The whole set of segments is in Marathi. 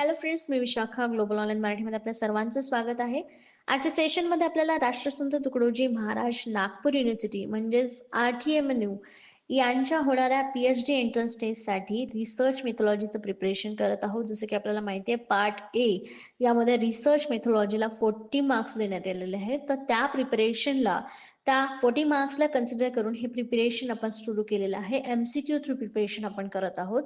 हॅलो फ्रेंड्स मी विशाखा ग्लोबल ऑनलाईन मराठीमध्ये आपल्या सर्वांचं स्वागत आहे. आजच्या सेशनमध्ये आपल्याला राष्ट्रसंत तुकडोजी महाराज नागपूर युनिव्हर्सिटी म्हणजेच R T M N U यांच्या होणाऱ्या पी एच डी एंट्रन्स टेस्टसाठी रिसर्च मेथॉलॉजीचं प्रिपरेशन करत आहोत. जसं की आपल्याला माहिती आहे पार्ट ए यामध्ये रिसर्च मेथॉलॉजीला फोर्टी मार्क्स देण्यात आलेले आहेत. तर त्या प्रिपरेशनला त्या फोर्टी मार्क्सला कन्सिडर करून हे प्रिपरेशन आपण सुरू केलेलं आहे. एमसीक्यू थ्रू प्रिपरेशन आपण करत आहोत.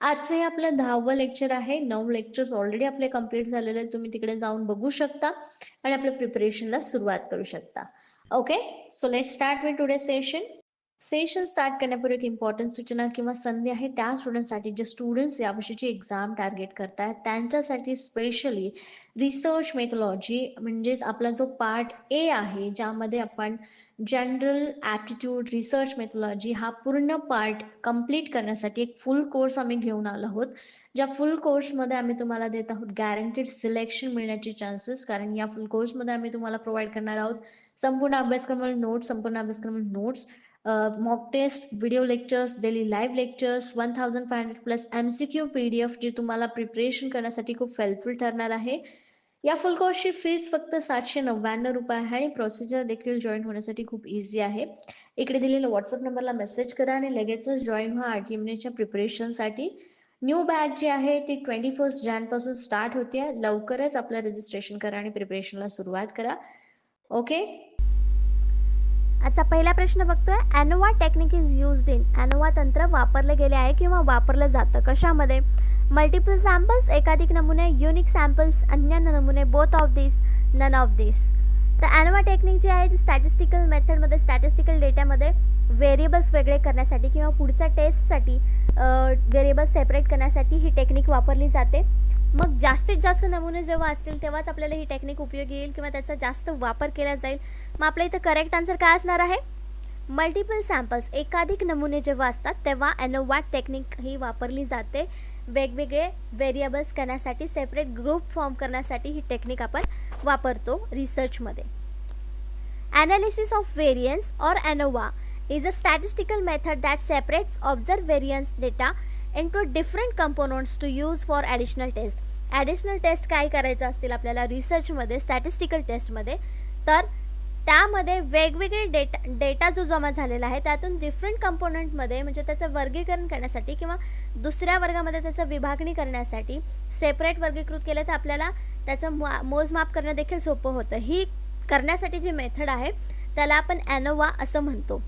आजचं हे आपलं दहावं लेक्चर आहे. नऊ लेक्चर्स ऑलरेडी आपले कंप्लीट झालेले आहेत. तुम्ही तिकडे जाऊन बघू शकता आणि आपल्या प्रिपरेशनला सुरुवात करू शकता. Okay so let start with today session session start करण्यापूर्वी एक इम्पॉर्टंट सूचना किंवा संधी आहे. त्या स्टुडंटसाठी जे स्टुडंट्स यावर्षीची एक्झाम टार्गेट करतायत त्यांच्यासाठी स्पेशली रिसर्च मेथॉलॉजी म्हणजेच आपला जो पार्ट ए आहे ज्यामध्ये आपण जनरल ॲप्टिट्यूड रिसर्च मेथॉलॉजी हा पूर्ण पार्ट कंप्लीट करण्यासाठी एक फुल कोर्स आम्ही घेऊन आलो आहोत. ज्या फुल कोर्समध्ये आम्ही तुम्हाला देत आहोत गॅरंटीड सिलेक्शन मिळण्याचे चान्सेस कारण या फुल कोर्समध्ये आम्ही तुम्हाला प्रोव्हाइड करणार आहोत. संपूर्ण अभ्यासक्रमाला नोट्स संपूर्ण अभ्यासक्रमाला notes mock test video lectures daily live lectures one thousand five hundred plus M C Q P D F तुम्हाला प्रिपरेशन करण्यासाठी खूप हेल्पफुल ठरणार आहे. या फुल कोर्सची फीस फक्त सातशे नव्याण्णव रुपये आहे आणि प्रोसिजर देखील जॉईन होण्यासाठी खूप इझी आहे. इकडे दिलेल्या व्हॉट्सअप नंबरला मेसेज करा आणि लगेचच जॉईन व्हा आर टी प्रिपरेशनसाठी न्यू बॅच जी आहे ती ट्वेंटी फर्स्टपासून स्टार्ट होते लवकरच आपलं रजिस्ट्रेशन करा आणि प्रिपरेशनला सुरुवात करा. ओके आजचा पहिला प्रश्न बघतोय. ANOVA technique is used in ANOVA तंत्र वापरले गेले आहे किंवा वापरलं जातं कशामध्ये? मल्टिपल सॅम्पल्स एकाधिक नमुने युनिक सॅम्पल्स अन्य नमुने both of this none of this तर ॲनोवा टेक्निक जी आहे ती स्टॅटिस्टिकल मेथडमध्ये स्टॅटिस्टिकल डेटामध्ये व्हेरिएबल्स वेगळे करण्यासाठी किंवा पुढच्या टेस्टसाठी व्हेरिएबल्स सेपरेट करण्यासाठी ही टेक्निक वापरली जाते. मग जास्तीत जास्त नमुने जेव्हा असतील तेव्हाच आपल्याला ही टेक्निक उपयोगी येईल किंवा त्याचा जास्त वापर केला जाईल. मग आपल्या इथं करेक्ट आन्सर काय असणार आहे? मल्टिपल सॅम्पल्स एकाधिक नमुने जेव्हा असतात तेव्हा ॲनोवॅट टेक्निक ही वापरली जाते. वेगवेगळे व्हेरिएबल्स करण्यासाठी सेपरेट ग्रुप फॉर्म करण्यासाठी ही टेक्निक आपण वापरतो रिसर्चमध्ये analysis of variance or ANOVA is a statistical method that separates observe variance data into different components to use for additional test additional test काय करायचं असतील आपल्याला रिसर्चमध्ये स्टॅटिस्टिकल टेस्टमध्ये तर त्यामध्ये वेगवेगळे डेटा डेटा जो जमा झालेला आहे त्यातून डिफरंट कंपोनंटमध्ये म्हणजे त्याचं वर्गीकरण करण्यासाठी किंवा दुसऱ्या वर्गामध्ये त्याचं विभागणी करण्यासाठी सेपरेट वर्गीकृत केलं तर आपल्याला त्याचं मोजमाप करणं देखील सोपं होतं. ही करण्यासाठी जी मेथड आहे त्याला आपण ॲनोवा असं म्हणतो.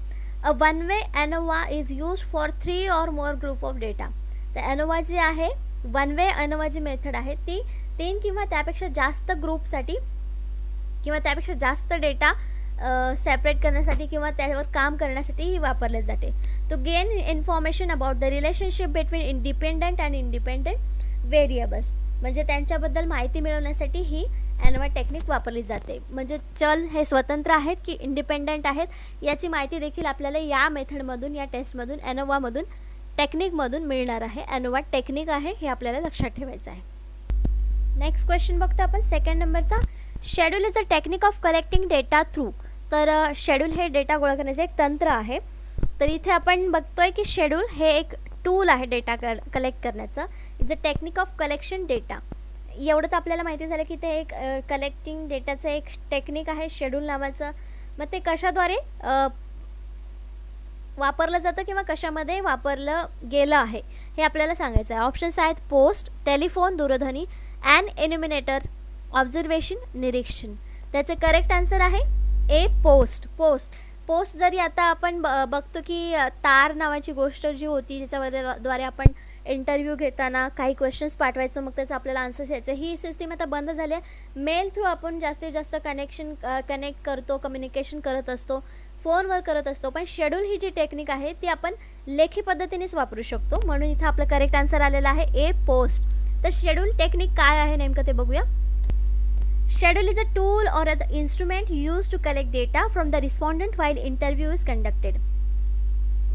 A one way ANOVA is use for three or more group of data तर ॲनोवा जी आहे वन वे ॲनोवा जी मेथड आहे ती तीन किंवा त्यापेक्षा जास्त ग्रुपसाठी किंवा त्यापेक्षा जास्त डेटा सेपरेट करण्यासाठी किंवा त्यावर काम करण्यासाठी ही वापरले जाते. To gain information about the relationship between independent and independent variables म्हणजे त्यांच्याबद्दल माहिती मिळवण्यासाठी ही ॲनोवा टेक्निक वापरली जाते. म्हणजे चल हे स्वतंत्र आहेत की इंडिपेंडंट आहेत याची माहिती देखील आपल्याला या मेथडमधून या टेस्टमधून ॲनोवामधून टेक्निकमधून मिळणार आहे. ॲनोवा टेक्निक आहे हे आपल्याला लक्षात ठेवायचं आहे. नेक्स्ट क्वेश्चन बघतो आपण. सेकंड नंबरचा schedule is a technique of collecting data through तर शेड्यूल हे डेटा गोळा करण्याचं एक तंत्र आहे. तर इथे आपण बघतोय की शेड्यूल हे एक टूल आहे डेटा क कलेक्ट करण्याचं. Is a technique of collection data एवढं तर आपल्याला माहिती झालं की ते एक कलेक्टिंग डेटाचं एक टेक्निक आहे शेड्यूल नावाचं. मग ते कशाद्वारे वापरलं जातं किंवा कशामध्ये वापरलं गेलं आहे हे आपल्याला सांगायचं आहे. ऑप्शन्स आहेत पोस्ट टेलिफोन दूरध्वनी अँड एन्युमिनेटर ऑब्झर्वेशन निरीक्षण. त्याचे करेक्ट आन्सर आहे ए पोस्ट पोस्ट. पोस्ट जरी आता आपण ब बघतो की तार नावाची गोष्ट जी होती ज्याच्यावर द्वारे आपण इंटरव्ह्यू घेताना काही क्वेश्चन्स पाठवायचं मग त्याचं आपल्याला आन्सर्स यायचं. ही सिस्टीम आता बंद झाली आहे. मेल थ्रू आपण जास्तीत जास्त कनेक्शन कनेक्ट करतो कम्युनिकेशन करत असतो फोनवर करत असतो. पण शेड्यूल ही जी टेक्निक आहे ती आपण लेखी पद्धतीनेच वापरू शकतो. म्हणून इथं आपलं करेक्ट आन्सर आलेलं आहे ए पोस्ट. तर शेड्यूल टेक्निक काय आहे नेमकं ते बघूया. Schedule is a tool or an instrument used to collect data from the respondent while interview is conducted.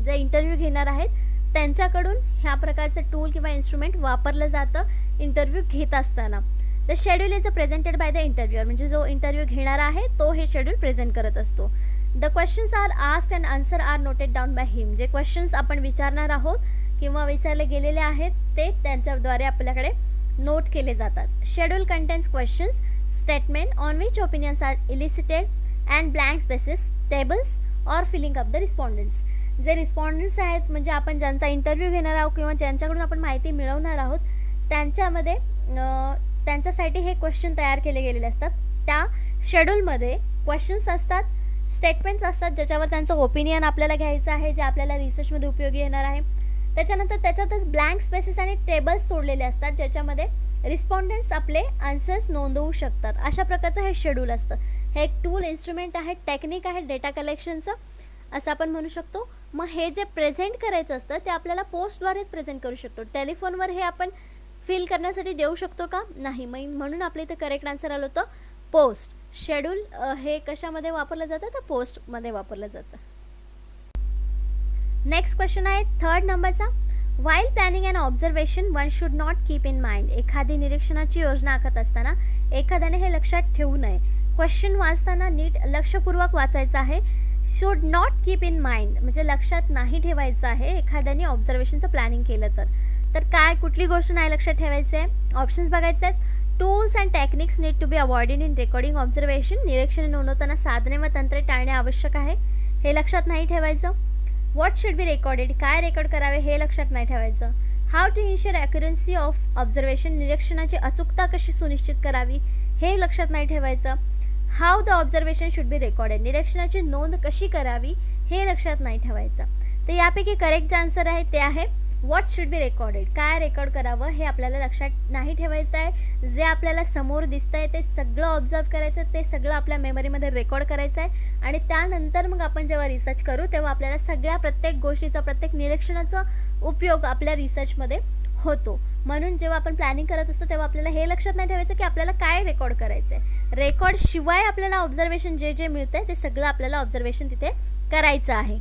जे इंटरव्ह्यू घेणार आहेत त्यांच्याकडून ह्या प्रकारचं टूल किंवा इन्स्ट्रुमेंट वापरलं जातं इंटरव्ह्यू घेत असताना. The schedule is a presented by the interviewer म्हणजे जो इंटरव्ह्यू घेणार आहे तो हे शेड्यूल प्रेझेंट करत असतो. The questions are asked and answer are noted down by him जे क्वेश्चन्स आपण विचारणार आहोत किंवा विचारले गेलेले आहेत ते त्यांच्याद्वारे आपल्याकडे नोट केले जातात. Schedule contains questions statement on which opinions are elicited and blank spaces tables or filling up the respondents जे रिस्पॉन्डन्स आहेत म्हणजे आपण ज्यांचा इंटरव्ह्यू घेणार आहोत किंवा ज्यांच्याकडून आपण माहिती मिळवणार आहोत त्यांच्यामध्ये त्यांच्यासाठी हे क्वेश्चन तयार केले गेलेले असतात. त्या शेड्यूलमध्ये क्वेश्चन्स असतात स्टेटमेंट्स असतात ज्याच्यावर त्यांचं ओपिनियन आपल्याला घ्यायचं आहे जे आपल्याला रिसर्चमध्ये उपयोगी येणार आहे. त्याच्यानंतर त्याच्यातच ब्लँक स्पेसेस आणि टेबल्स सोडलेले असतात ज्याच्यामध्ये रिस्पॉन्डंट्स आपले आन्सर्स नोंदवू शकतात. अशा प्रकारचं हे शेड्यूल असतं. हे एक टूल इन्स्ट्रुमेंट आहे टेक्निक आहे डेटा कलेक्शनचं असं आपण म्हणू शकतो. मग हे जे प्रेझेंट करायचं असतं ते आपल्याला पोस्टद्वारेच प्रेझेंट करू शकतो. टेलिफोनवर हे आपण फिल करण्यासाठी देऊ शकतो का? नाही. मग म्हणून आपल्या इथे करेक्ट आन्सर आलं होतं पोस्ट शेड्यूल हे कशामध्ये वापरलं जातं? तर पोस्टमध्ये वापरलं जातं. नेक्स्ट क्वेश्चन आहे थर्ड नंबरचा while planning and observation one should not keep in mind एखादी निरीक्षणाची योजना आखत असताना एखाद्याने हे लक्षात ठेवू नये. क्वेश्चन वाचताना नीट लक्षपूर्वक वाचायचं आहे. Should not keep in mind म्हणजे लक्षात नाही ठेवायचं आहे एखाद्याने ऑब्झर्वेशनचं प्लॅनिंग केलं तर. तर काय कुठली गोष्ट नाही लक्षात ठेवायचं आहे ऑप्शन्स बघायचे आहेत. Tools and techniques need to be avoided in recording observation निरीक्षण नोंदवताना साधने व तंत्रे टाळणे आवश्यक आहे. हे लक्षात नाही ठेवायचं. व्हॉट शुड बी रेकॉर्डेड काय रेकॉर्ड करावे हे लक्षात नाही ठेवायचं. How to ensure accuracy of observation निरीक्षणाची अचूकता कशी सुनिश्चित करावी हे लक्षात नाही ठेवायचं. How the observation should be recorded निरीक्षणाची नोंद कशी करावी हे लक्षात नाही ठेवायचं. तर यापैकी करेक्ट जे आन्सर आहे ते आहे व्हॉट शुड बी रेकॉर्डेड काय रेकॉर्ड करावं हे आपल्याला लक्षात नाही ठेवायचं आहे. जे आपल्याला समोर दिसतं आहे ते सगळं ऑब्झर्व करायचं ते सगळं आपल्या मेमरीमध्ये रेकॉर्ड करायचं आहे. आणि त्यानंतर मग आपण जेव्हा रिसर्च करू तेव्हा आपल्याला सगळ्या प्रत्येक गोष्टीचा प्रत्येक निरीक्षणाचा उपयोग आपल्या रिसर्चमध्ये होतो. म्हणून जेव्हा आपण प्लॅनिंग करत असतो तेव्हा आपल्याला हे लक्षात नाही ठेवायचं की आपल्याला काय रेकॉर्ड करायचं आहे रेकॉर्ड शिवाय आपल्याला ऑब्झर्वेशन जे जे मिळतं ते सगळं आपल्याला ऑब्झर्वेशन तिथे करायचं आहे.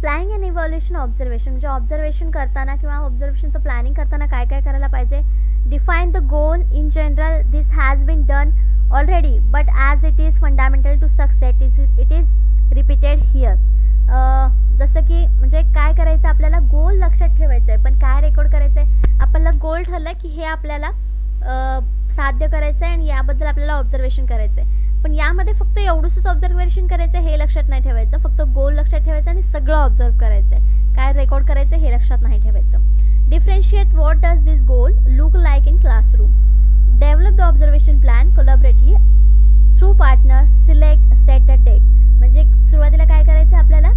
प्लॅनिंग अँड इव्हॉल्युशन ऑब्झर्वेशन म्हणजे ऑब्झर्वेशन करताना किंवा ऑब्झर्वेशनचं प्लॅनिंग करताना काय काय करायला पाहिजे? Define the goal in general this has been done already but as it is fundamental to success is it is repeated here जसं की म्हणजे काय करायचं? आपल्याला गोल लक्षात ठेवायचं आहे पण काय रेकॉर्ड करायचं आहे आपल्याला गोल ठरलं की हे आपल्याला uh, साध्य करायचं आहे आणि याबद्दल आपल्याला ऑब्झर्वेशन करायचं आहे पण यामध्ये फक्त एवढंच ऑब्झर्वेशन करायचं हे लक्षात नाही ठेवायचं. फक्त गोल लक्षात ठेवायचं आणि सगळं ऑब्झर्व करायचं आहे काय रेकॉर्ड करायचं हे लक्षात नाही ठेवायचं. Differentiate what does this goal look like in classroom develop the observation plan collaboratively through partner select set a date म्हणजे सुरुवातीला काय करायचं आहे आपल्याला?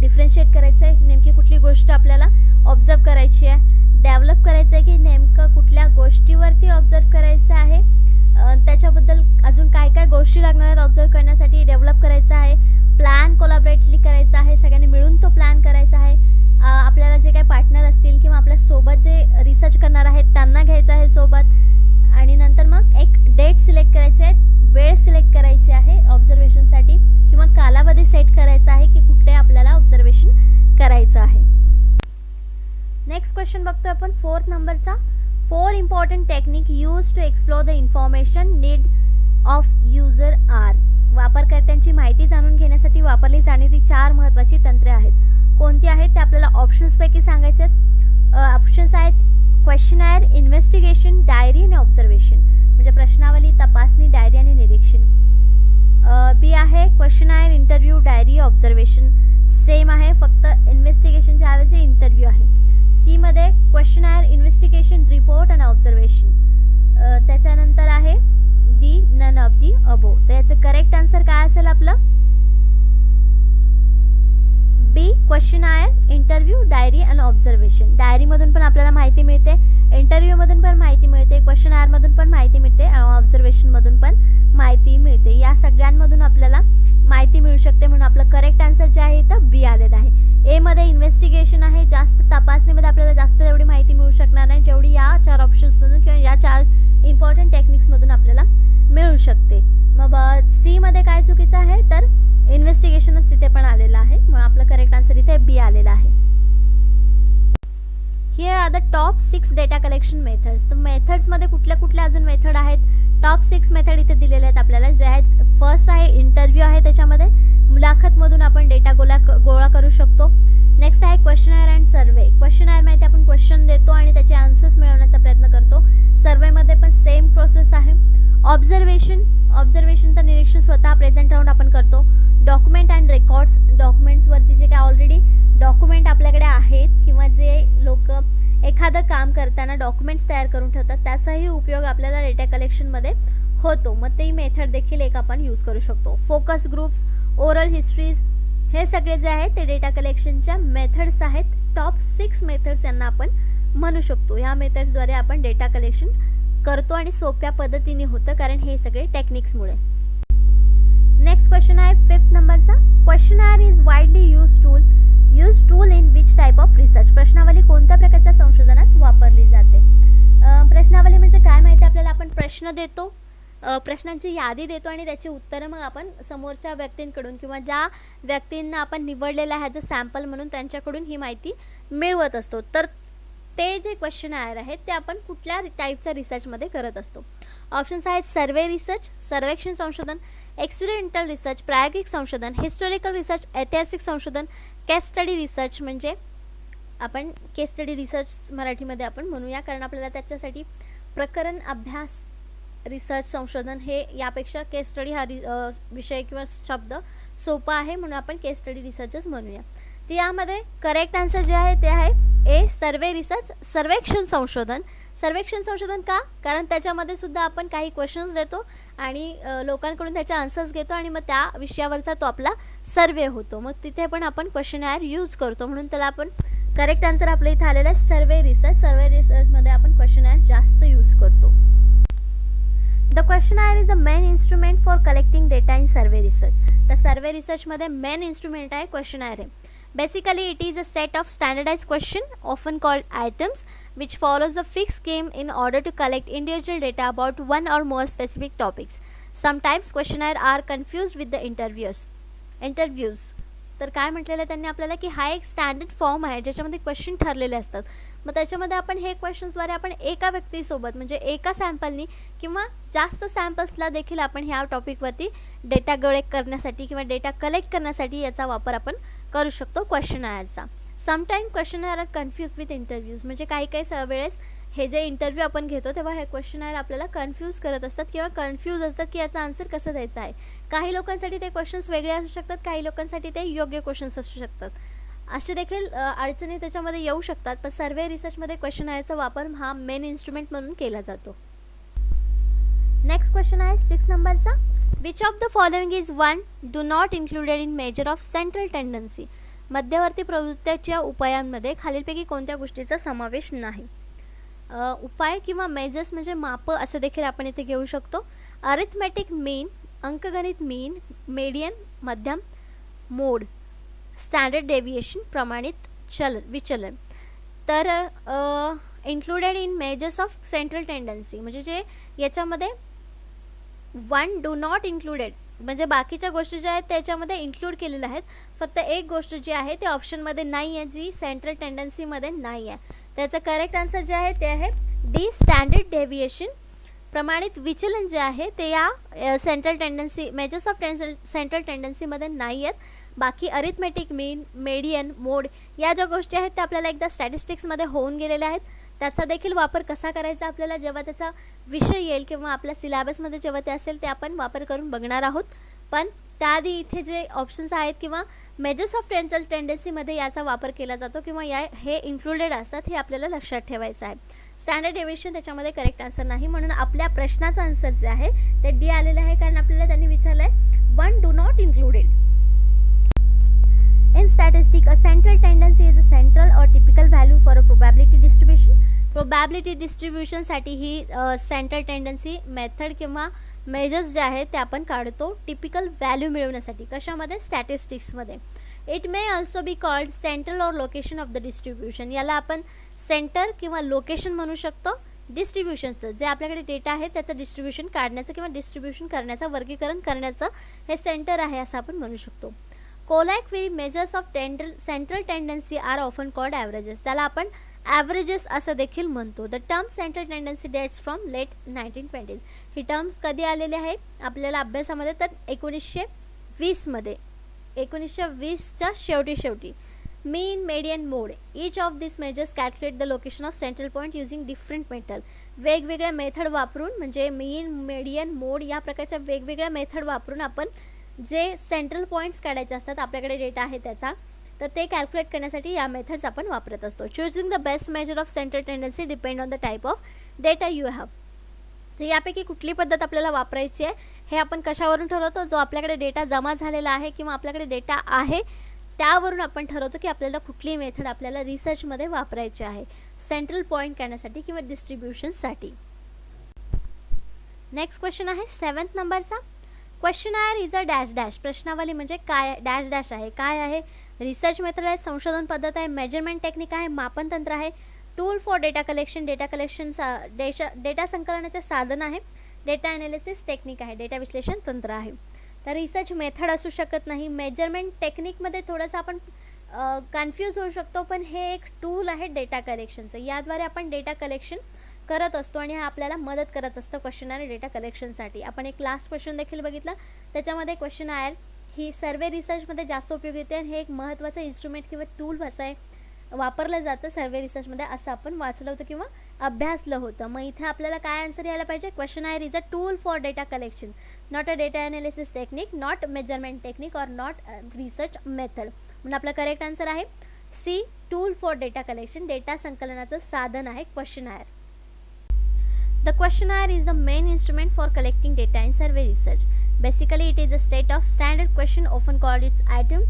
डिफरेन्शिएट करायचं आहे नेमकी कुठली गोष्ट आपल्याला ऑब्झर्व करायची आहे? डेव्हलप करायचं आहे की नेमकं कुठल्या गोष्टीवरती ऑब्झर्व करायचं आहे? त्याच्याबद्दल अजून काय काय गोष्टी लागणार आहेत ऑब्झर्व करण्यासाठी डेव्हलप करायचं आहे. प्लॅन कोलाबरेटली करायचा आहे. सगळ्यांनी मिळून तो प्लॅन करायचा आहे. आपल्याला जे काही पार्टनर असतील किंवा आपल्यासोबत जे रिसर्च करणार आहेत त्यांना घ्यायचं आहे सोबत. आणि नंतर मग एक डेट सिलेक्ट करायचे आहे वेळ सिलेक्ट करायची आहे ऑब्झर्वेशनसाठी किंवा कालावधी सेट करायचा आहे की कुठले आपल्याला ऑब्झर्वेशन करायचं आहे. नेक्स्ट क्वेश्चन बघतो आपण. फोर्थ नंबरचा four important technique use to explore the information need of user are वापरकर्त्यांची माहिती जाणून घेण्यासाठी वापरली जाणारी चार महत्त्वाची तंत्रे आहेत. कोणती आहेत? ते आपल्याला ऑप्शन्सपैकी सांगायचे आहेत. ऑप्शन्स आहेत क्वेश्चनायर इन्व्हेस्टिगेशन डायरी आणि ऑब्झर्वेशन म्हणजे प्रश्नावली तपासणी डायरी आणि निरीक्षण. बी आहे questionnaire interview diary observation same आहे फक्त इन्व्हेस्टिगेशनच्या ऐवजी इंटरव्ह्यू आहे. सी मध्ये क्वेश्चन आयर इन्व्हेस्टिगेशन रिपोर्ट आणि ऑब्झर्वेशन त्याच्यानंतर आहे D none of the above तर याचं करेक्ट आन्सर काय असेल आपलं? B questionnaire interview diary and observation डायरीमधून पण आपल्याला डेटा मेथड्स तर मेथड्समध्ये कुठल्या कुठल्या अजून मेथड आहेत? टॉप सिक्स मेथड इथे दिलेले आहेत आपल्याला जे आहेत फर्स्ट आहे इंटरव्ह्यू आहे त्याच्यामध्ये. मुलाखतमधून आपण डेटा गोळा गोळा करू शकतो. नेक्स्ट आहे क्वेश्चनर अँड सर्वे क्वेश्चनर माहिती आपण क्वेश्चन देतो आणि त्याचे आन्सर्स मिळवण्याचा प्रयत्न करतो. सर्वेमध्ये पण सेम प्रोसेस आहे. ऑब्झर्वेशन ऑब्झर्वेशन तर निरीक्षण स्वतः प्रेझेंट राहून आपण करतो. डॉक्युमेंट अँड रेकॉर्ड्स डॉक्युमेंट्सवरती जे काय ऑलरेडी डॉक्युमेंट आपल्याकडे आहेत किंवा जे लोक एखादं काम करताना डॉक्युमेंट्स तयार करून ठेवतात त्याचाही उपयोग आपल्याला डेटा कलेक्शनमध्ये होतो. मग ते मेथड देखील एक आपण यूज करू शकतो. फोकस ग्रुप्स ओरल हिस्ट्रीज हे सगळे जे आहेत ते डेटा कलेक्शनच्या मेथड्स आहेत. टॉप सिक्स मेथड्स यांना आपण म्हणू शकतो. ह्या मेथड्सद्वारे आपण डेटा कलेक्शन करतो आणि सोप्या पद्धतीने होतं कारण हे सगळे टेक्निक्समुळे नेक्स्ट क्वेश्चन आहे फिफ्थ नंबरचा question are is widely use tool use tool in which type of research प्रश्नावली कोणत्या प्रकारच्या संशोधनात वापरली जाते? प्रश्नावली म्हणजे काय माहिती आपल्याला? आपण प्रश्न देतो. प्रश्नांची यादी देतो आणि त्याची उत्तरं मग आपण समोरच्या व्यक्तींकडून किंवा ज्या व्यक्तींना आपण निवडलेलं आहे ॲज अ सॅम्पल म्हणून त्यांच्याकडून ही माहिती मिळवत असतो. तर ते जे क्वेश्चन आहेत ते आपण कुठल्या टाईपच्या रिसर्चमध्ये करत असतो? ऑप्शन्स आहेत सर्वे रिसर्च सर्वेक्षण संशोधन एक्सपिरिमेंटल रिसर्च प्रायोगिक संशोधन हिस्टॉरिकल रिसर्च ऐतिहासिक संशोधन केस स्टडी रिसर्च म्हणजे आपण केस स्टडी रिसर्च मराठीमध्ये आपण म्हणूया. कारण आपल्याला त्याच्यासाठी प्रकरण अभ्यास रिसर्च संशोधन हे यापेक्षा केस स्टडी हा रि विषय किंवा शब्द सोपा आहे म्हणून आपण केस स्टडी रिसर्चच म्हणूया. तर यामध्ये करेक्ट आन्सर जे आहे ते आहे ए सर्वे रिसर्च सर्वेक्षण संशोधन. सर्वेक्षण संशोधन का? कारण त्याच्यामध्ये सुद्धा आपण काही क्वेश्चन्स देतो आणि लोकांकडून त्याचे आन्सर्स घेतो आणि मग त्या विषयावरचा तो आपला सर्वे होतो. मग तिथे पण आपण क्वेश्चन आयर यूज करतो. म्हणून त्याला आपण करेक्ट आन्सर आपल्या इथे आलेला आहे सर्वे रिसर्च सर्वे रिसर्चमध्ये आपण क्वेश्चन आयर जास्त यूज करतो. The questionnaire is a main instrument for collecting data in survey research तर सर्वे रिसर्चमध्ये मेन इन्स्ट्रुमेंट आहे questionnaire. आहे basically it is a set of standardized questions, often called items which follows a fixed scheme in order to collect individual data about one or more specific topics. Sometimes questionnaire are confused with the interviews. Interviews. तर काय म्हटलेलं आहे त्यांनी आपल्याला की हा एक स्टँडर्ड फॉर्म आहे ज्याच्यामध्ये क्वेश्चन ठरलेले असतात मग त्याच्यामध्ये आपण हे क्वेश्चन्सद्वारे आपण एका व्यक्तीसोबत म्हणजे एका सॅम्पलनी किंवा जास्त सॅम्पल्सला देखील आपण ह्या टॉपिकवरती डेटा गोळे करण्यासाठी किंवा डेटा कलेक्ट करण्यासाठी याचा वापर आपण करू शकतो क्वेश्चन आयरचा sometime question are are confuse with interviews म्हणजे काही काही स- वेळेस हे जे इंटरव्ह्यू आपण घेतो तेव्हा हे क्वेश्चन आयर आपल्याला कन्फ्यूज करत असतात किंवा कन्फ्यूज असतात की याचा आन्सर कसं द्यायचा आहे. काही लोकांसाठी ते क्वेश्चन्स वेगळे असू शकतात काही लोकांसाठी ते योग्य क्वेश्चन्स असू शकतात. असे देखील अडचणी त्याच्यामध्ये येऊ शकतात पण सर्वे रिसर्चमध्ये क्वेश्चन आयरचा वापर हा मेन इन्स्ट्रुमेंट म्हणून केला जातो. नेक्स्ट क्वेश्चन आहे सिक्स नंबरचा which of the following is one do not included in measure of central tendency मध्यवर्ती प्रवृत्त्याच्या उपायांमध्ये खालीलपैकी कोणत्या गोष्टीचा समावेश नाही? उपाय किंवा मेजर्स म्हणजे मापं असं देखील आपण इथे घेऊ शकतो. अरिथमॅटिक मीन अंकगणित मीन मेडियन मध्यम मोड स्टँडर्ड डेव्हिएशन प्रमाणित चलन विचलन. तर included in measures of central tendency म्हणजे जे याच्यामध्ये वन डू नॉट इन्क्लुडेड म्हणजे बाकीच्या गोष्टी ज्या आहेत त्याच्यामध्ये इन्क्लूड केलेल्या आहेत. फक्त एक गोष्ट जी आहे ते ऑप्शनमध्ये नाही आहे जी सेंट्रल टेंडन्सीमध्ये नाही आहे. त्याचं करेक्ट आन्सर जे आहे ते आहे डी स्टँडर्ड डेव्हिएशन प्रमाणित विचलन जे आहे ते या सेंट्रल टेंडन्सी मेजर्स ऑफ टेन्सल सेंट्रल टेंडन्सीमध्ये नाही आहेत. बाकी अरिथमेटिक मीन मेडियन मोड या ज्या गोष्टी आहेत त्या आपल्याला एकदा स्टॅटिस्टिक्समध्ये होऊन गेलेल्या आहेत. त्याचा देखील वापर कसा करायचा आपल्याला जेव्हा त्याचा विषय येईल किंवा आपल्या सिलेबसमध्ये जेव्हा ते असेल ते आपण वापर करून बघणार आहोत. पण त्याआधी इथे जे ऑप्शन्स आहेत किंवा मेजर्स ऑफ टेंटल टेंडन्सीमध्ये याचा वापर केला जातो किंवा या हे इन्क्लुडेड असतात हे आपल्याला लक्षात ठेवायचं आहे. स्टँडर्ड डेव्हिएशन त्याच्यामध्ये करेक्ट आन्सर नाही म्हणून आपल्या प्रश्नाचं आन्सर जे आहे ते डी आलेलं आहे कारण आपल्याला त्यांनी विचारलं आहे one do not included in statistic a central tendency is a central or typical value for a probability distribution probability डिस्ट्रीब्युशनसाठी ही सेंट्रल टेंडन्सी मेथड किंवा मेजर्स जे आहेत ते आपण काढतो टिपिकल व्हॅल्यू मिळवण्यासाठी कशामध्ये? स्टॅटिस्टिक्समध्ये it may also be called central or location of the distribution याला आपण सेंटर किंवा लोकेशन म्हणू शकतो. डिस्ट्रीब्युशनचं जे आपल्याकडे डेटा आहे त्याचं डिस्ट्रीब्युशन काढण्याचं किंवा डिस्ट्रीब्युशन करण्याचं वर्गीकरण करण्याचं हे सेंटर आहे असं आपण म्हणू शकतो. Colloquially measures of टेंडल central tendency are often called averages त्याला आपण ॲव्हरेजेस असं देखील म्हणतो. The term central tendency dates from late nineteen twenties he terms कधी आलेले आहे? आपल्याला अभ्यासामध्ये तर एकोणीसशे वीसमध्ये एकोणीसशे वीसच्या शेवटी शेवटी. Mean median mode each of this measures calculate the location of central point using different method वेगवेगळ्या मेथड वापरून म्हणजे मेन मेडियन मोड या प्रकारच्या वेगवेगळ्या मेथड वापरून आपण जे सेंट्रल पॉईंट्स काढायचे असतात आपल्याकडे डेटा आहे त्याचा तर ते कॅल्क्युलेट करण्यासाठी या मेथड्स आपण वापरत असतो. Choosing the best measure of centre tendency depend on the type of data you have तर यापैकी कुठली पद्धत आपल्याला वापरायची आहे हे आपण कशावरून ठरवतो? जो आपल्याकडे डेटा जमा झालेला आहे किंवा आपल्याकडे डेटा आहे त्यावरून आपण ठरवतो की आपल्याला कुठली मेथड आपल्याला रिसर्चमध्ये वापरायची आहे. सेंट्रल पॉईंट करण्यासाठी किंवा डिस्ट्रीब्युशनसाठी नेक्स्ट क्वेश्चन आहे सेवन्थ नंबरचा questionnaire is a dash dash प्रश्नावली म्हणजे काय डॅश डॅश आहे. काय आहे? रिसर्च मेथड आहे संशोधन पद्धत आहे मेजरमेंट टेक्निक आहे मापन तंत्र आहे. Tool for data collection data collection सा डेशा डेटा संकलनाचे साधन आहे. डेटा ॲनालिसिस टेक्निक आहे डेटा विश्लेषण तंत्र आहे. तर रिसर्च मेथड असू शकत नाही. मेजरमेंट टेक्निकमध्ये थोडंसं आपण कन्फ्यूज होऊ शकतो पण हे एक टूल आहे डेटा कलेक्शनचं याद्वारे आपण डेटा कलेक्शन करत असतो आणि हा आपल्याला मदत करत असतं क्वेश्चन आयर डेटा कलेक्शनसाठी आपण एक लास्ट क्वेश्चन देखील बघितलं. त्याच्यामध्ये क्वेश्चन आयर ही सर्वे रिसर्चमध्ये जास्त उपयोगी येते आणि हे एक महत्त्वाचं इन्स्ट्रुमेंट किंवा टूल असं आहे. वापरलं जातं सर्वे रिसर्चमध्ये असं आपण वाचलं होतं किंवा अभ्यासलं होतं. मग इथे आपल्याला काय आन्सर यायला पाहिजे? Questionnaire is a tool for data collection not a data analysis technique not measurement technique or not research method म्हणून आपला करेक्ट आन्सर आहे. C tool for data collection data संकलनाचं साधन आहे. Questionnaire The questionnaire is the main instrument for collecting data in survey research. Basically, it is a state of standard question, often called its item.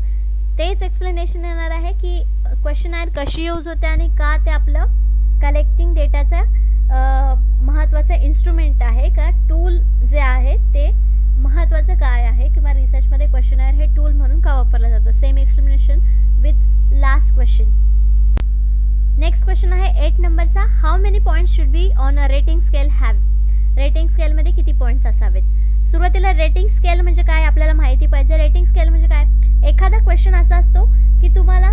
तेच एक्सप्लेनेशन येणार आहे की क्वेश्चन आयर कशी यूज होते आणि का ते आपलं कलेक्टिंग डेटाचं महत्त्वाचं इन्स्ट्रुमेंट आहे का टूल जे आहे ते महत्त्वाचं काय आहे किंवा रिसर्चमध्ये क्वेश्चन आयर हे टूल म्हणून का वापरलं जातं same explanation with last question next question आहे एट नंबरचा how many points should be on a rating scale have rating स्केलमध्ये किती पॉईंट्स असावेत? सुरुवातीला रेटिंग स्केल म्हणजे काय आपल्याला माहिती पाहिजे. रेटिंग स्केल म्हणजे काय? एखादा क्वेश्चन असा असतो की तुम्हाला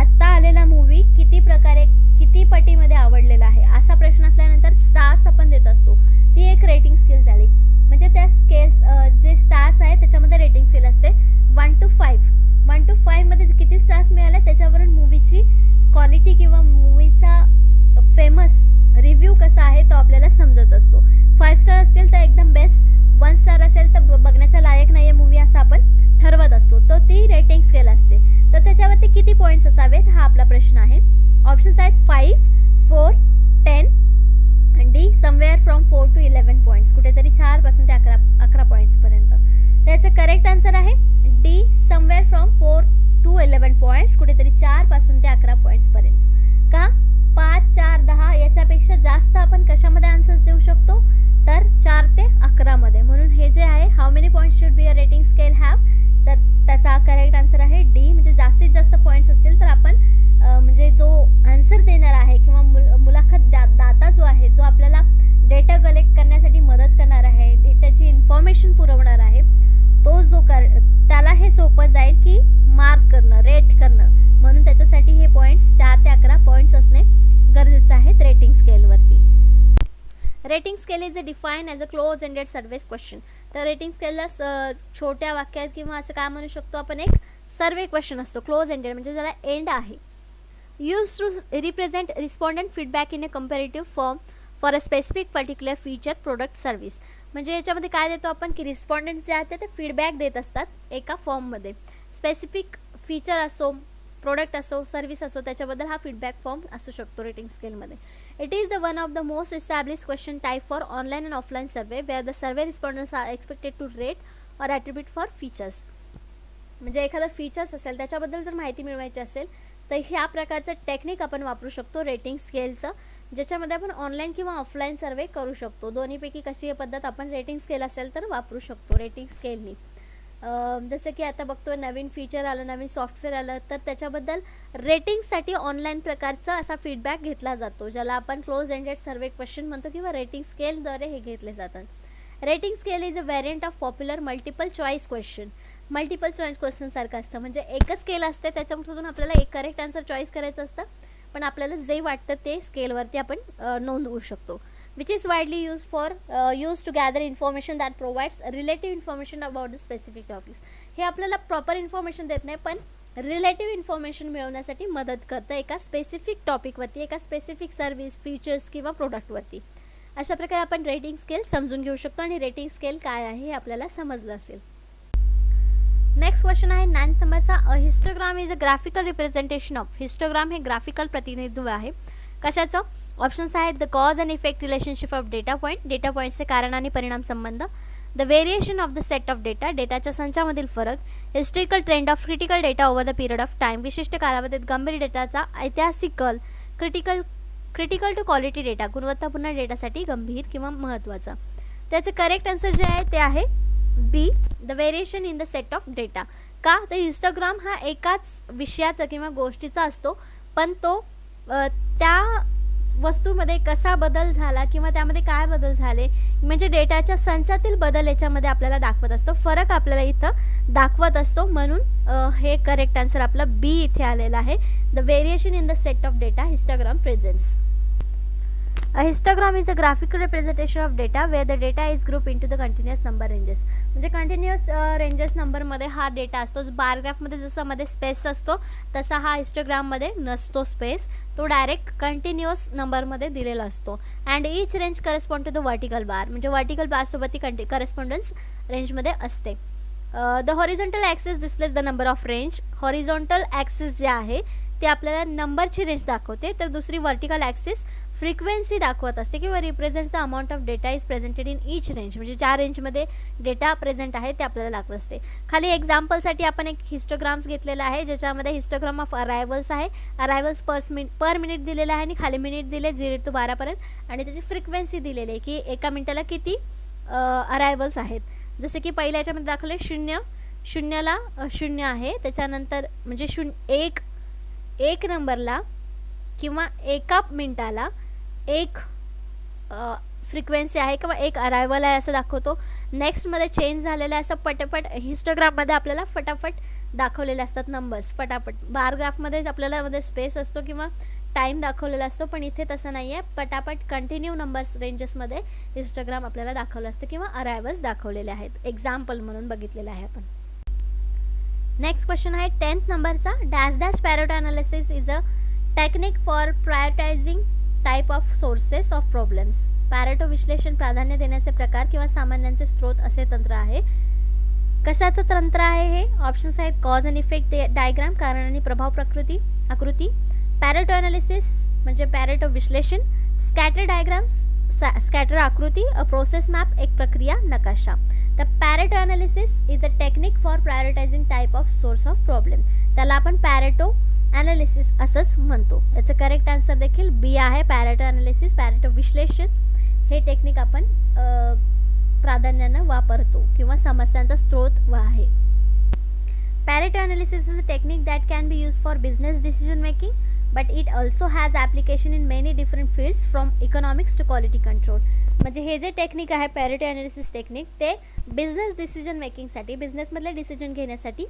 आत्ता आलेला मूवी किती प्रकारे किती पटीमध्ये आवडलेला आहे? असा प्रश्न असल्यानंतर स्टार्स आपण देत असतो. ती एक रेटिंग स्केल झाली. म्हणजे त्या स्केल्स जे स्टार्स आहे त्याच्यामध्ये रेटिंग स्केल असते. One two five one two फाईव्हमध्ये किती स्टार्स मिळाले त्याच्यावरून मूवीची क्वालिटी किंवा मूवीचा फेमस रिव्ह्यू कसा आहे तो आपल्याला समजत असतो. फाईव्ह स्टार असतील तर एकदम बेस्ट वन स्टार असेल तर बघण्याच्या लायक नाही आहे मूवी असं आपण ठरवत असतो. तर ती रेटिंग स्केल असते. तर त्याच्यावरती किती पॉईंट्स असावेत हा आपला प्रश्न आहे. ऑप्शन्स आहेत five four ten D somewhere from four to eleven points कुठेतरी चारपासून ते अकरा अकरा पॉईंट्सपर्यंत त्याचं करेक्ट आन्सर आहे D somewhere from four to eleven points कुठेतरी चारपासून ते अकरा पॉईंट्सपर्यंत का? पाच चार दहा याच्यापेक्षा जास्त आपण कशामध्ये आन्सर्स देऊ शकतो? तर चार ते अकरामध्ये म्हणून हे जे आहे how many points should be a rating scale have तर त्याचा करेक्ट आन्सर आहे डी म्हणजे जास्तीत जास्त पॉईंट्स असतील तर आपण म्हणजे जो आन्सर देणार आहे किंवा मुल मुलाखत दा दाता जो आहे जो आपल्याला डेटा कलेक्ट करण्यासाठी मदत करणार आहे डेटाची इन्फॉर्मेशन पुरवणार आहे तो जो कर त्याला हे सोपं जाईल की मार्क करणं रेट करणं. म्हणून त्याच्यासाठी हे पॉईंट्स चार ते अकरा पॉईंट्स असणे गरजेचं आहेत rating स्केलवरती rating scale is a define as a close ended surveys question तर रेटिंग स्केलला छोट्या वाक्यात किंवा असं काय म्हणू शकतो आपण एक सर्वे क्वेश्चन असतो. क्लोज एंडेड म्हणजे ज्याला एंड आहे. Use to represent respondent feedback in a comparative form for a specific particular feature product service म्हणजे याच्यामध्ये काय देतो आपण की रिस्पॉन्डंट जे आहेत ते फीडबॅक देत असतात एका फॉर्ममध्ये स्पेसिफिक फीचर असो प्रोडक्ट असो सर्व्हिस असो त्याच्याबद्दल हा फीडबॅक फॉर्म असू शकतो रेटिंग स्केलमध्ये it is the one of the most establish question type for online and offline survey where the survey responders are expected to rate or attribute for features म्हणजे एखादं फीचर्स असेल त्याच्याबद्दल जर माहिती मिळवायची असेल तर ह्या प्रकारचं टेक्निक आपण वापरू शकतो रेटिंग स्केलचं ज्याच्यामध्ये आपण ऑनलाईन किंवा ऑफलाईन सर्वे करू शकतो. दोन्हीपैकी कशी ही पद्धत आपण रेटिंग स्केल असेल तर वापरू शकतो रेटिंग स्केलनी जसं की आता बघतो नवीन फीचर आलं नवीन सॉफ्टवेअर आलं तर त्याच्याबद्दल रेटिंगसाठी ऑनलाईन प्रकारचा असा फीडबॅक घेतला जातो ज्याला आपण क्लोज एंडेड सर्वे क्वेश्चन म्हणतो किंवा रेटिंग स्केलद्वारे हे घेतले जातात. Rating scale is a variant of popular multiple choice question multiple choice क्वेश्चनसारखं असतं. म्हणजे एकच स्केल असते त्याच्यामधून आपल्याला एक करेक्ट आन्सर चॉईस करायचं असतं. पण आपल्याला जे वाटतं ते स्केलवरती आपण नोंदवू शकतो. Which is widely use for use to gather information that provides relative information about the specific topics हे आपल्याला प्रॉपर इन्फॉर्मेशन देत नाही पण रिलेटिव्ह इन्फॉर्मेशन मिळवण्यासाठी मदत करतं एका स्पेसिफिक टॉपिकवरती एका स्पेसिफिक सर्व्हिस फीचर्स किंवा प्रोडक्टवरती अशा प्रकारे आपण रेटिंग स्केल समजून घेऊ शकतो आणि रेटिंग स्केल काय आहे हे आपल्याला समजलं असेल. नेक्स्ट क्वेश्चन आहे नाईन्थ नंबरचा a histogram is a graphical representation of histogram हे ग्राफिकल प्रतिनिधित्व आहे. कशाचं? ऑप्शन्स आहेत the cause and effect relationship of data point data पॉईंटचे कारण आणि परिणाम संबंध the variation of the set of data डेटाच्या संचामधील फरक historical trend of critical data over the period of time विशिष्ट कालावधीत गंभीर डेटाचा ऐतिहासिकल critical critical to quality data गुणवत्तापूर्ण डेटासाठी गंभीर किंवा महत्त्वाचा. त्याचं करेक्ट आन्सर जे आहे ते आहे B the variation in the set of data का? तर इंस्टाग्राम हा एकाच विषयाचा किंवा गोष्टीचा असतो पण तो त्या वस्तूमध्ये कसा बदल झाला किंवा त्यामध्ये काय बदल झाले म्हणजे डेटाच्या संचातील बदल याच्यामध्ये आपल्याला दाखवत असतो. फरक आपल्याला इथं दाखवत असतो. म्हणून हे करेक्ट आन्सर आपलं बी इथे आलेलं आहे. The variation in the set of data histogram presents A histogram is a graphical representation of data where the data is grouped into the continuous number ranges. म्हणजे कंटिन्युअस रेंजेस नंबरमध्ये हा डेटा असतो. बारग्राफमध्ये जसा मध्ये स्पेस असतो तसा हा हिस्टोग्राममध्ये नसतो स्पेस तो डायरेक्ट कंटिन्युअस नंबरमध्ये दिलेला असतो. And each range correspond to the vertical bar म्हणजे वर्टिकल बारसोबत ती कंटि करस्पॉन्डन्स रेंजमध्ये असते. The horizontal axis displays the number of range horizontal axis जे आहे ते आपल्याला नंबरची रेंज दाखवते. तर दुसरी वर्टिकल ॲक्सिस फ्रिक्वेन्सी दाखवत असते किंवा represents the amount of data is presented in each range म्हणजे ज्या रेंजमध्ये डेटा प्रेझेंट आहे ते आपल्याला दाखवत असते. खाली एक्झाम्पलसाठी आपण एक हिस्टोग्राम्स घेतलेला आहे ज्याच्यामध्ये हिस्टोग्राम ऑफ अरायवल्स आहे. Arrivals per minute per minute दिलेलं आहे आणि खाली मिनिट दिले झिरो टू बारापर्यंत आणि त्याची फ्रिक्वेन्सी दिलेली आहे की एका मिनिटाला किती अरायवल्स आहेत. जसे की पहिल्या याच्यामध्ये दाखवले शून्य शून्याला शून्य आहे. त्याच्यानंतर म्हणजे शून्य एक एक नंबरला किंवा एका मिनटाला एक फ्रिक्वेन्सी आहे किंवा एक अरायवल आहे असं दाखवतो. नेक्स्टमध्ये चेंज झालेलं आहे असं पटापट हिस्टोग्राममध्ये आपल्याला फटाफट दाखवलेले असतात नंबर्स फटाफट. बारग्राफमध्ये आपल्याला म्हणजे मध्ये स्पेस असतो किंवा टाईम दाखवलेला असतो पण इथे तसं नाही आहे पटापट कंटिन्यू नंबर्स रेंजेसमध्ये हिस्टोग्राम आपल्याला दाखवलं असतं किंवा अरायवल्स दाखवलेले आहेत. एक्झाम्पल म्हणून बघितलेलं आहे आपण. नेक्स्ट क्वेश्चन आहे टेन्थ नंबरचा dash dash Pareto analysis is a technique for prioritising type of sources of problems Pareto विश्लेषण प्राधान्य देण्याचे प्रकार किंवा सामान्यांचे स्रोत असे तंत्र आहे. कशाचं तंत्र आहे हे? ऑप्शन्स आहेत कॉज अँड इफेक्ट डायग्राम कारण आणि प्रभाव प्रकृती आकृती. पॅरेटो अनालिसिस म्हणजे पॅरेटो विश्लेषण. स्कॅटर डायग्राम्स स्कॅटर आकृती अ प्रोसेस मॅप एक प्रक्रिया नकाशा. The Pareto analysis is a technique for prioritising type of source of problem त्याला आपण पॅरेटो ॲनालिसिस असंच म्हणतो. याचं करेक्ट आन्सर देखील बी आहे पॅरेटो ॲनालिसिस पॅरेटो विश्लेषण हे टेक्निक आपण प्राधान्यानं वापरतो किंवा समस्यांचा स्रोत व आहे. Pareto analysis is a technique that can be use for business decision making but it also has application in many different fields from economics to quality control म्हणजे हे जे टेक्निक आहे पॅरेटो ॲनालिसिस टेक्निक ते बिझनेस डिसिजन मेकिंगसाठी बिझनेसमधले डिसिजन घेण्यासाठी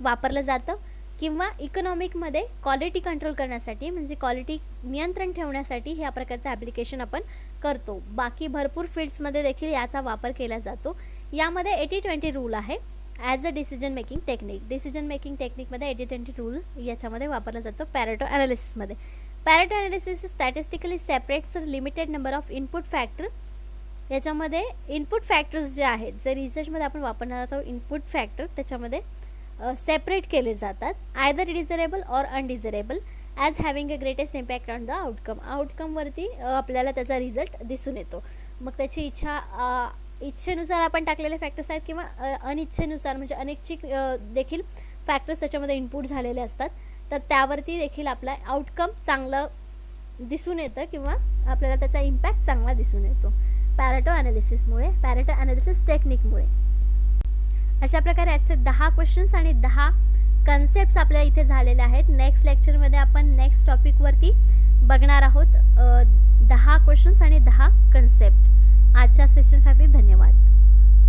वापरलं जातं. किंवा इकॉनॉमिकमध्ये क्वालिटी कंट्रोल करण्यासाठी म्हणजे क्वालिटी नियंत्रण ठेवण्यासाठी ह्या प्रकारचं ॲप्लिकेशन आपण करतो. बाकी भरपूर फील्ड्समध्ये देखील याचा वापर केला जातो. यामध्ये एटी ट्वेंटी रूल आहे. As a decision making technique decision making टेक्निकमध्ये eighty twenty rule याच्यामध्ये वापरला जातो Pareto ॲनालिसिसमध्ये Pareto analysis statistically separates limited number of input factor याच्यामध्ये इनपुट फॅक्टर्स जे आहेत जे रिसर्चमध्ये आपण वापरणार आहोत इनपुट फॅक्टर त्याच्यामध्ये सेपरेट केले जातात either desirable or undesirable as having a greatest impact on the outcome आउटकमवरती आपल्याला त्याचा रिझल्ट दिसून येतो. मग त्याची इच्छा इच्छेनुसार आपण टाकलेले फॅक्टर्स आहेत किंवा अनिच्छेनुसार म्हणजे अनिच्छिक देखील फॅक्टर्स त्याच्यामध्ये इनपुट झालेले असतात. तर त्यावरती देखील आपला आउटकम चांगलं दिसून येतं किंवा आपल्याला त्याचा इम्पॅक्ट चांगला दिसून येतो. पॅरेटो ॲनालिसिसमुळे पॅरेटो ॲनालिसिस टेक्निकमुळे अशा प्रकारे याचे दहा क्वेश्चन्स आणि दहा कन्सेप्ट आपल्या इथे झालेले आहेत. नेक्स्ट लेक्चरमध्ये आपण नेक्स्ट टॉपिकवरती बघणार आहोत. दहा क्वेश्चन्स आणि दहा कन्सेप्ट आजच्या सेशनसाठी धन्यवाद.